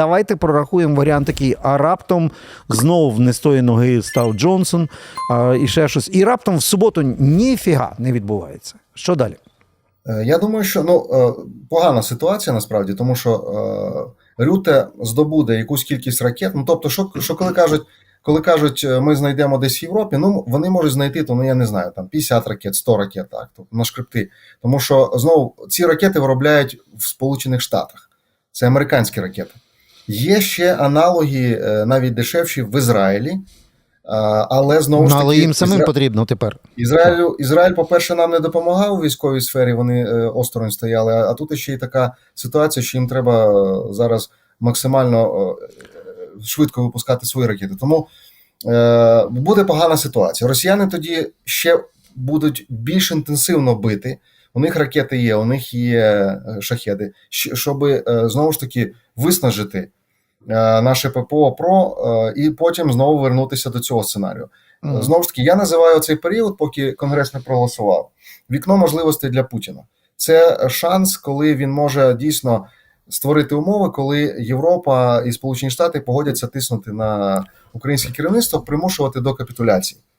давайте прорахуємо варіант такий. А раптом знов не з тої ноги став Джонсон а, і ще щось. І раптом в суботу ніфіга не відбувається. Що далі? Е, Я думаю, що ну е, погана ситуація насправді, тому що е, Рюте здобуде якусь кількість ракет. Ну тобто, що, що коли кажуть, коли кажуть, ми знайдемо десь в Європі, ну вони можуть знайти, то ну я не знаю, там 50 ракет, 100 ракет, так на шкрипти. Тому що знову ці ракети виробляють в Сполучених Штатах. Це американські ракети. Є ще аналоги, е, навіть дешевші в Ізраїлі. е, Але знову ж Ну, таки, але їм самим Ізра- потрібно тепер. Ізраїлю, Ізраїль, по-перше, нам не допомагав у військовій сфері, вони е, осторонь стояли. А тут ще й така ситуація, що їм треба зараз максимально швидко випускати свої ракети. Тому буде погана ситуація. Росіяни тоді ще будуть більш інтенсивно бити. У них ракети є, у них є е, шахеди, щоб знову ж таки виснажити е, наше ППО ПРО е, і потім знову вернутися до цього сценарію. Мгм. Знову ж таки, я називаю цей період, поки Конгрес не проголосував. Вікно можливостей для Путіна. Це шанс, коли він може дійсно створити умови, коли Європа і Сполучені Штати погодяться тиснути на українське керівництво, примушувати до капітуляції.